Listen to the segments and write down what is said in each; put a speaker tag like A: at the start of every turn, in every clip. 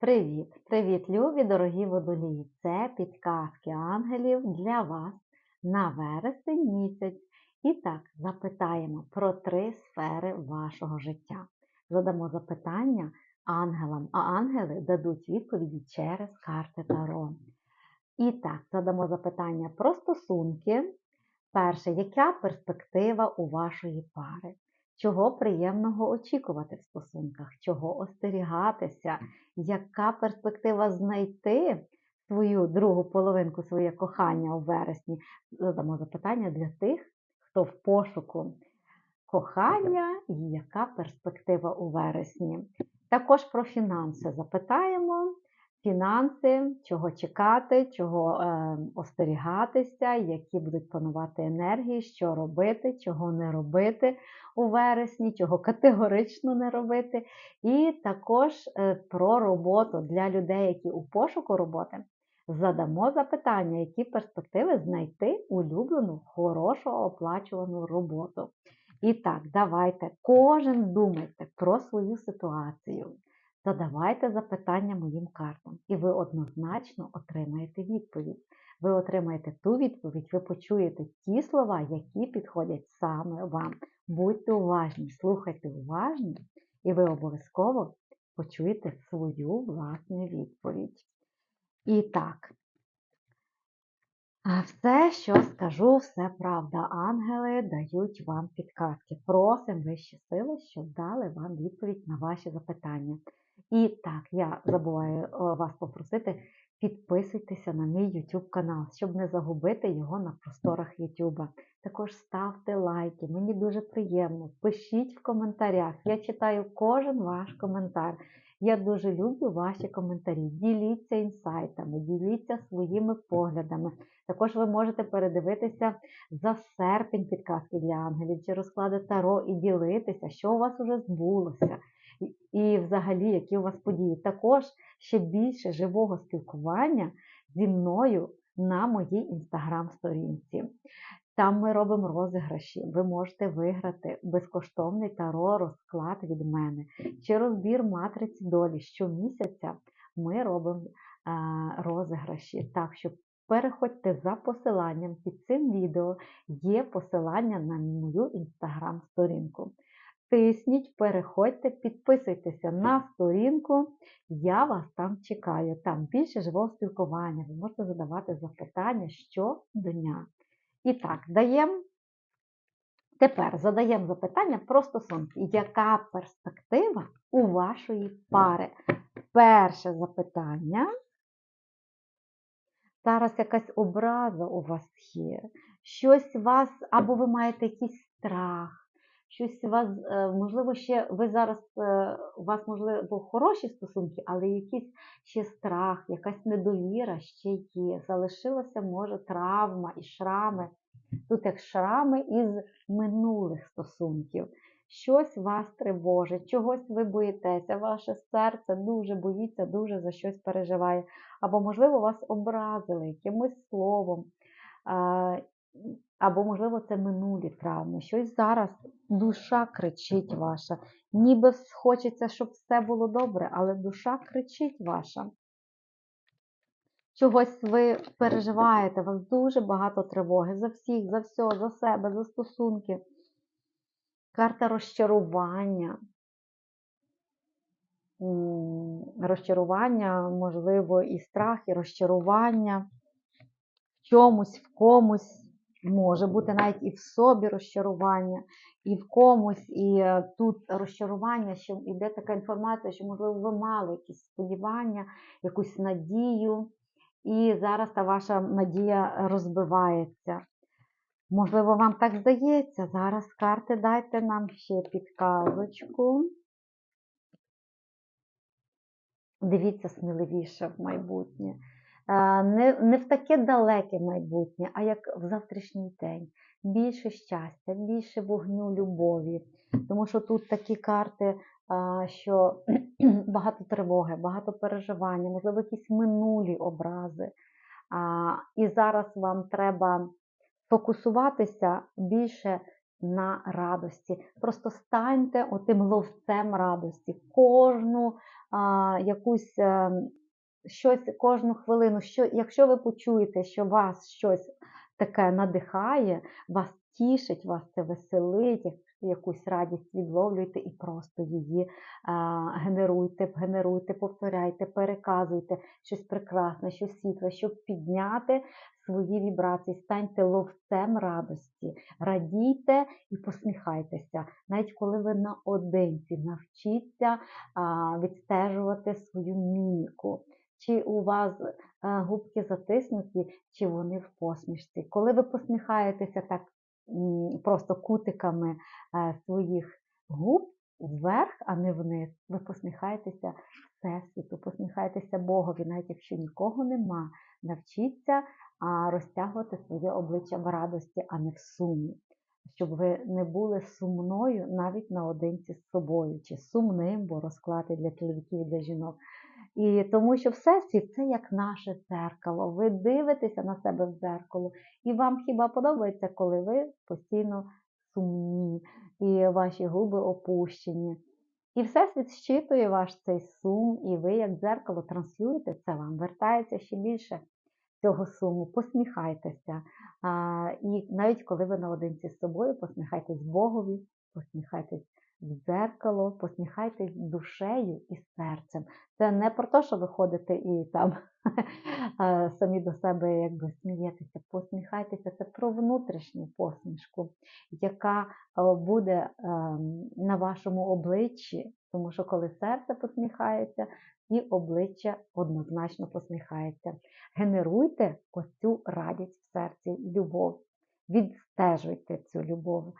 A: Привіт! Привіт, любі, дорогі водолії! Це підказки ангелів для вас на вересень місяць. І так, запитаємо про три сфери вашого життя. Задамо запитання ангелам, а ангели дадуть відповіді через карти Таро. І так, задамо запитання про стосунки. Перше, яка перспектива у вашої пари? Чого приємного очікувати в стосунках, чого остерігатися, яка перспектива знайти свою другу половинку, своє кохання у вересні? Задамо запитання для тих, хто в пошуку кохання і яка перспектива у вересні. Також про фінанси запитаємо. Фінанси, чого чекати, чого е, остерігатися, які будуть панувати енергії, що робити, чого не робити у вересні, чого категорично не робити. І також е, про роботу для людей, які у пошуку роботи. Задамо запитання, які перспективи знайти улюблену, хорошу оплачувану роботу. І так, давайте кожен думайте про свою ситуацію. Задавайте запитання моїм картам, і ви однозначно отримаєте відповідь. Ви отримаєте ту відповідь, ви почуєте ті слова, які підходять саме вам. Будьте уважні, слухайте уважно, і ви обов'язково почуєте свою власну відповідь. І так, все, що скажу, все правда. Ангели дають вам підказки. Просимо вищі сили, щоб дали вам відповідь на ваші запитання. І так, я забуваю е, вас попросити, підписуйтеся на мій YouTube канал, щоб не загубити його на просторах YouTube. Також ставте лайки, мені дуже приємно. Пишіть в коментарях. Я читаю кожен ваш коментар. Я дуже люблю ваші коментарі. Діліться інсайтами, діліться своїми поглядами. Також ви можете передивитися за серпень підказки для ангелів чи розклади таро і ділитися, що у вас уже збулося і взагалі, які у вас події. Також ще більше живого спілкування зі мною на моїй інстаграм-сторінці. Там ми робимо розіграші. Ви можете виграти безкоштовний таро розклад від мене чи розбір матриці долі. Щомісяця ми робимо розіграші. Так що переходьте за посиланням під цим відео є посилання на мою інстаграм-сторінку. Тисніть, переходьте, підписуйтеся на сторінку, я вас там чекаю. Там більше живого спілкування, ви можете задавати запитання щодня. І так, даємо. Тепер задаємо запитання про стосунки. Яка перспектива у вашої пари? Перше запитання. Зараз якась образа у вас є. Щось вас, або ви маєте якийсь страх щось вас, е, можливо, ще ви зараз, е, у вас, можливо, хороші стосунки, але якийсь ще страх, якась недовіра ще є. Залишилася, може, травма і шрами. Тут як шрами із минулих стосунків. Щось вас тривожить, чогось ви боїтеся, ваше серце дуже боїться, дуже за щось переживає. Або, можливо, вас образили якимось словом. Або, можливо, це минулі травми. Щось зараз душа кричить ваша. Ніби хочеться, щоб все було добре, але душа кричить ваша. Чогось ви переживаєте, у вас дуже багато тривоги за всіх, за все, за себе, за стосунки. Карта розчарування. Розчарування, можливо, і страх, і розчарування в чомусь, в комусь. Може бути навіть і в собі розчарування, і в комусь, і е, тут розчарування, що йде така інформація, що, можливо, ви мали якісь сподівання, якусь надію, і зараз та ваша надія розбивається. Можливо, вам так здається. Зараз карти дайте нам ще підказочку. Дивіться сміливіше в майбутнє не не в таке далеке майбутнє, а як в завтрашній день. Більше щастя, більше вогню любові. Тому що тут такі карти, що багато тривоги, багато переживання, можливо, якісь минулі образи. І зараз вам треба фокусуватися більше на радості. Просто станьте отим ловцем радості. Кожну якусь е, щось кожну хвилину, що, якщо ви почуєте, що вас щось таке надихає, вас тішить, вас це веселить, якусь радість відловлюйте і просто її генеруйте, генеруйте, повторяйте, переказуйте щось прекрасне, щось світле, щоб підняти свої вібрації, станьте ловцем радості, радійте і посміхайтеся. Навіть коли ви наодинці, навчіться відстежувати свою міміку. Чи у вас е, губки затиснуті, чи вони в посмішці. Коли ви посміхаєтеся так просто кутиками е, своїх губ вверх, а не вниз, ви посміхаєтеся Всесвіту, посміхаєтеся Богові, навіть якщо нікого нема, навчіться розтягувати своє обличчя в радості, а не в сумі. Щоб ви не були сумною навіть наодинці з собою, чи сумним, бо розклад і для чоловіків і для жінок. І тому що Всесвіт це як наше дзеркало. Ви дивитеся на себе в дзеркало, і вам хіба подобається, коли ви постійно сумні, і ваші губи опущені. І Всесвіт щитує ваш цей сум, і ви, як дзеркало, транслюєте це вам, вертається ще більше цього суму, посміхайтеся. А, і навіть коли ви наодинці з собою, посміхайтесь Богові, посміхайтесь в дзеркало, посміхайтесь душею і серцем. Це не про те, що ви ходите і там е, самі до себе якби смієтеся. Посміхайтеся, це про внутрішню посмішку, яка е, буде ем, на вашому обличчі, тому що коли серце посміхається, і обличчя однозначно посміхається. Генеруйте оцю радість в серці, любов. Відстежуйте цю любов, е,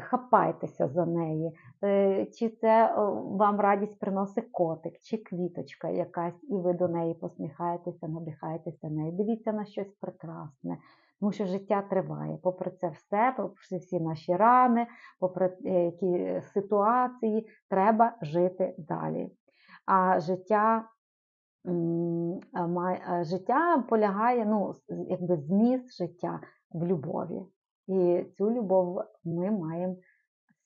A: хапайтеся за неї. Е, Чи це вам радість приносить котик, чи квіточка якась, і ви до неї посміхаєтеся, надихаєтеся нею. Дивіться на щось прекрасне, тому що життя триває. Попри це все, попри всі наші рани, попри е, які ситуації, треба жити далі. А життя життя полягає, ну, якби зміст життя в любові. І цю любов ми маємо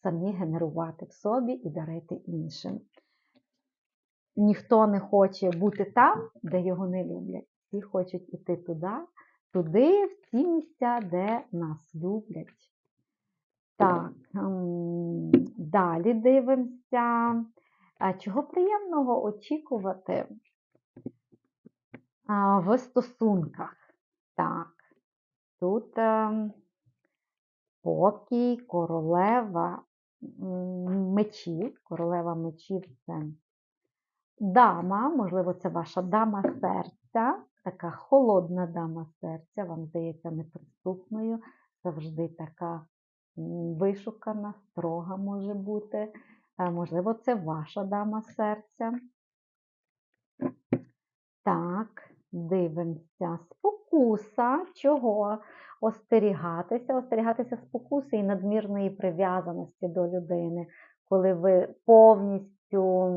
A: самі генерувати в собі і дарити іншим. Ніхто не хоче бути там, де його не люблять. Всі хочуть іти туди, туди, в ті місця, де нас люблять. Так, далі дивимося. Чого приємного очікувати в стосунках? Так, тут ем, спокій, королева мечів. Королева мечів це дама, можливо, це ваша дама серця, така холодна дама серця, вам здається неприступною, завжди така вишукана, строга може бути. Можливо, це ваша дама серця. Так, дивимося. Спокуса. Чого? Остерігатися, остерігатися спокуси і надмірної прив'язаності до людини, коли ви повністю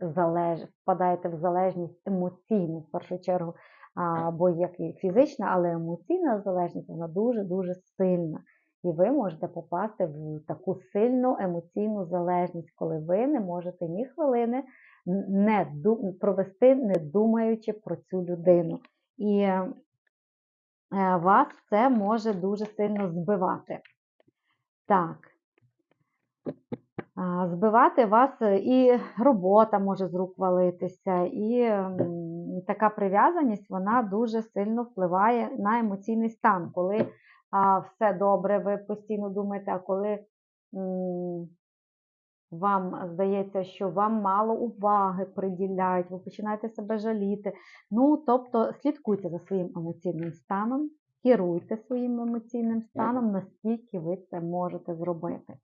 A: залеж... впадаєте в залежність емоційну, в першу чергу, або як і фізична, але емоційна залежність, вона дуже-дуже сильна. І ви можете попасти в таку сильну емоційну залежність, коли ви не можете ні хвилини не провести, не думаючи про цю людину. І вас це може дуже сильно збивати. Так. Збивати вас е, і робота може з рук валитися, і така прив'язаність вона дуже сильно впливає на емоційний стан. Коли все добре, ви постійно думаєте, а коли вам здається, що вам мало уваги приділяють, ви починаєте себе жаліти. Ну, тобто, слідкуйте за своїм емоційним станом, керуйте своїм емоційним станом, наскільки ви це можете зробити.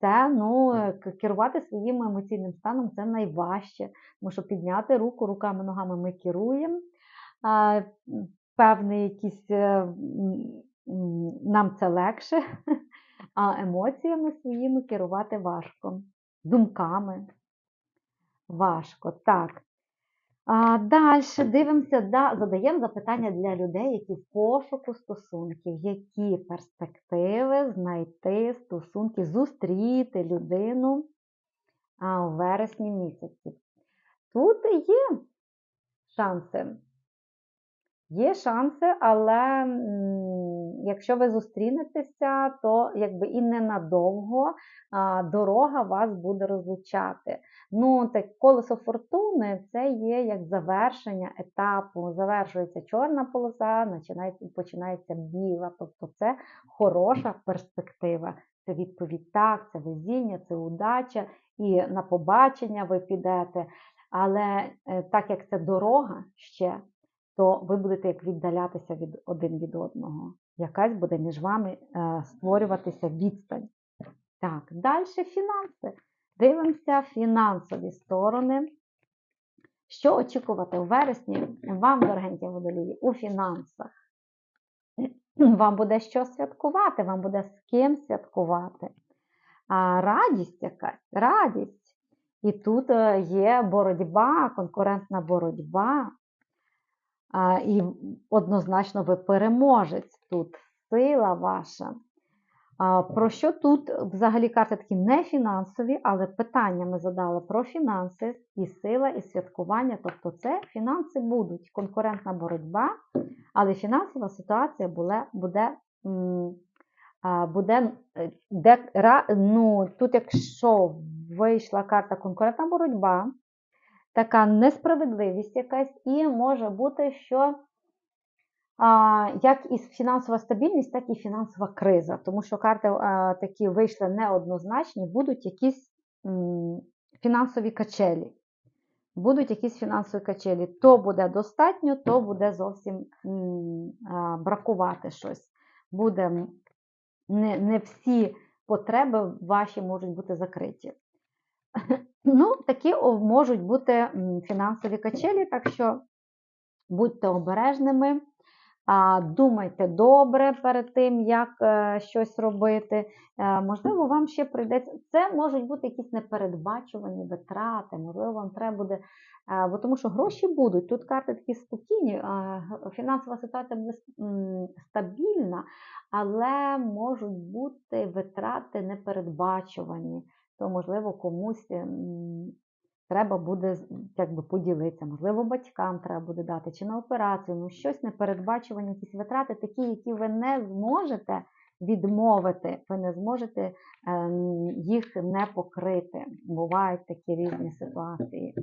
A: Це ну, керувати своїм емоційним станом це найважче, тому що підняти руку руками, ногами ми керуємо. Певний якийсь е, нам це легше, а емоціями своїми керувати важко. Думками важко. Так. А, далі дивимося, да, задаємо запитання для людей, які в пошуку стосунків, які перспективи знайти стосунки, зустріти людину а, у вересні місяці. Тут є шанси. Є шанси, але якщо ви зустрінетеся, то якби і ненадовго дорога вас буде розлучати. Ну, так колесо фортуни це є як завершення етапу. Завершується чорна полоса, починається, біла. Тобто це хороша перспектива. Це відповідь так, це везіння, це удача, і на побачення ви підете. Але е, так як це дорога ще, то ви будете як віддалятися від один від одного. Якась буде між вами е, створюватися відстань. Так, далі фінанси. Дивимося фінансові сторони. Що очікувати у вересні вам, дорогенькі водолії, у фінансах? Вам буде що святкувати, вам буде з ким святкувати. А радість якась, радість. І тут е, є боротьба, конкурентна боротьба. А, І однозначно ви переможець тут, сила ваша. А, Про що тут взагалі карти такі не фінансові, але питання ми задали про фінанси і сила, і святкування. Тобто це фінанси будуть, конкурентна боротьба, але фінансова ситуація буде, буде, буде де, ну, тут, якщо вийшла карта конкурентна боротьба, така несправедливість якась, і може бути, що а, як і фінансова стабільність, так і фінансова криза. Тому що карти а, такі вийшли неоднозначні, будуть якісь м, фінансові качелі. Будуть якісь фінансові качелі. То буде достатньо, то буде зовсім м, а, бракувати щось. Буде не, не всі потреби ваші можуть бути закриті. Ну, такі можуть бути фінансові качелі, так що будьте обережними, думайте добре перед тим, як е, щось робити. Е, Можливо, вам ще прийдеться. Це можуть бути якісь непередбачувані витрати, можливо, вам треба буде. е, Бо тому що гроші будуть. Тут карти такі спокійні, фінансова ситуація буде стабільна, але можуть бути витрати непередбачувані то, можливо, комусь треба буде якби, поділитися, можливо, батькам треба буде дати, чи на операцію, ну щось непередбачувані, якісь витрати, такі, які ви не зможете відмовити, ви не зможете ем, їх не покрити. Бувають такі різні ситуації.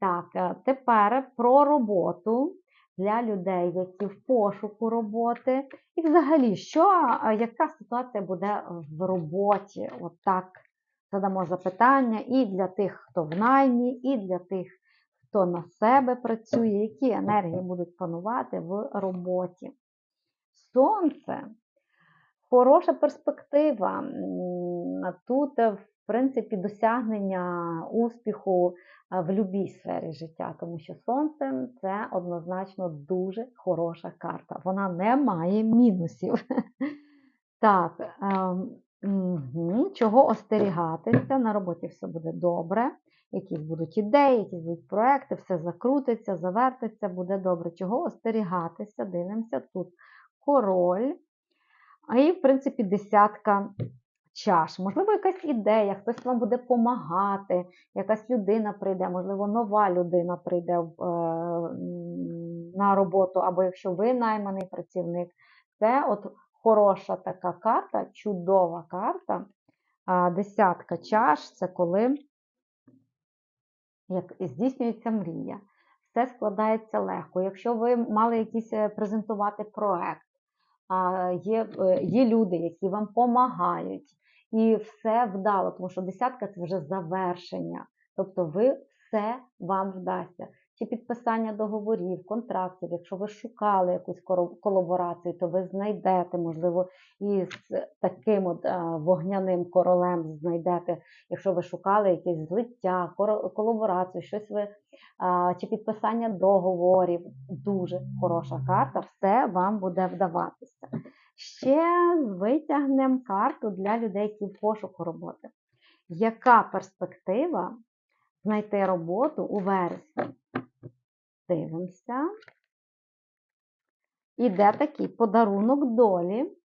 A: Так, е, тепер про роботу. Для людей, які в пошуку роботи, і взагалі, що, е, яка ситуація буде в роботі? От так задамо запитання і для тих, хто в наймі, і для тих, хто на себе працює, які енергії будуть панувати в роботі. Сонце хороша перспектива. Тут, е, в принципі, досягнення успіху е, в будь-якій сфері життя, тому що сонце це однозначно дуже хороша карта. Вона не має мінусів. Так, мгм, чого остерігатися? На роботі все буде добре. Якісь будуть ідеї, якісь будуть проекти, все закрутиться, завертиться, буде добре. Чого остерігатися? Дивимося тут король. І, в принципі, десятка чаш. Можливо, якась ідея, хтось вам буде допомагати, якась людина прийде, можливо, нова людина прийде е, на роботу, або якщо ви найманий працівник. Це от хороша така карта, чудова карта. Десятка чаш це коли як здійснюється мрія. Все складається легко. Якщо ви мали якийсь е, презентувати проект, є, е, є люди, які вам допомагають, і все вдало, тому що десятка це вже завершення. Тобто ви все вам вдасться. Чи підписання договорів, контрактів, якщо ви шукали якусь колаборацію, то ви знайдете, можливо, і з таким от е, вогняним королем знайдете, якщо ви шукали якесь злиття, колаборацію, щось ви чи підписання договорів. Дуже хороша карта, все вам буде вдаватися. Ще витягнемо карту для людей, які в пошуку роботи. Яка перспектива знайти роботу у вересні? Дивимося. Іде такий подарунок долі.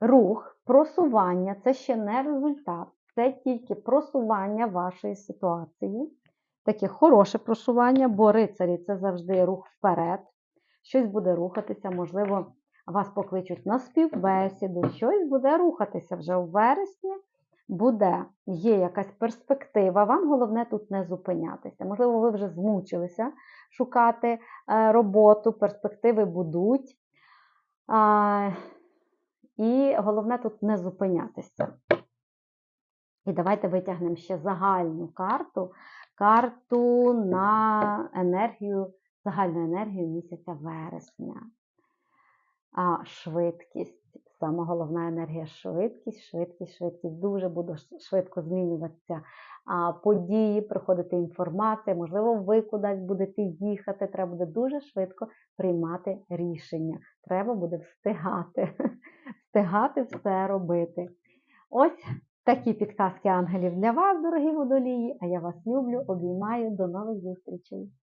A: Рух, просування це ще не результат, це тільки просування вашої ситуації. таке хороше прошування, бо рицарі це завжди рух вперед. Щось буде рухатися, можливо, вас покличуть на співбесіду, щось буде рухатися вже у вересні. Буде, є якась перспектива. Вам головне тут не зупинятися. Можливо, ви вже змучилися шукати е, роботу, перспективи будуть. І головне тут не зупинятися. І давайте витягнемо ще загальну карту, карту на енергію, загальну енергію місяця вересня. А, швидкість. Саме головна енергія швидкість, швидкість, швидкість. Дуже буде швидко змінюватися події, приходити інформація. Можливо, ви кудись будете їхати. Треба буде дуже швидко приймати рішення. Треба буде встигати, встигати все робити. Ось такі підказки ангелів для вас, дорогі водолії. А я вас люблю, обіймаю. До нових зустрічей!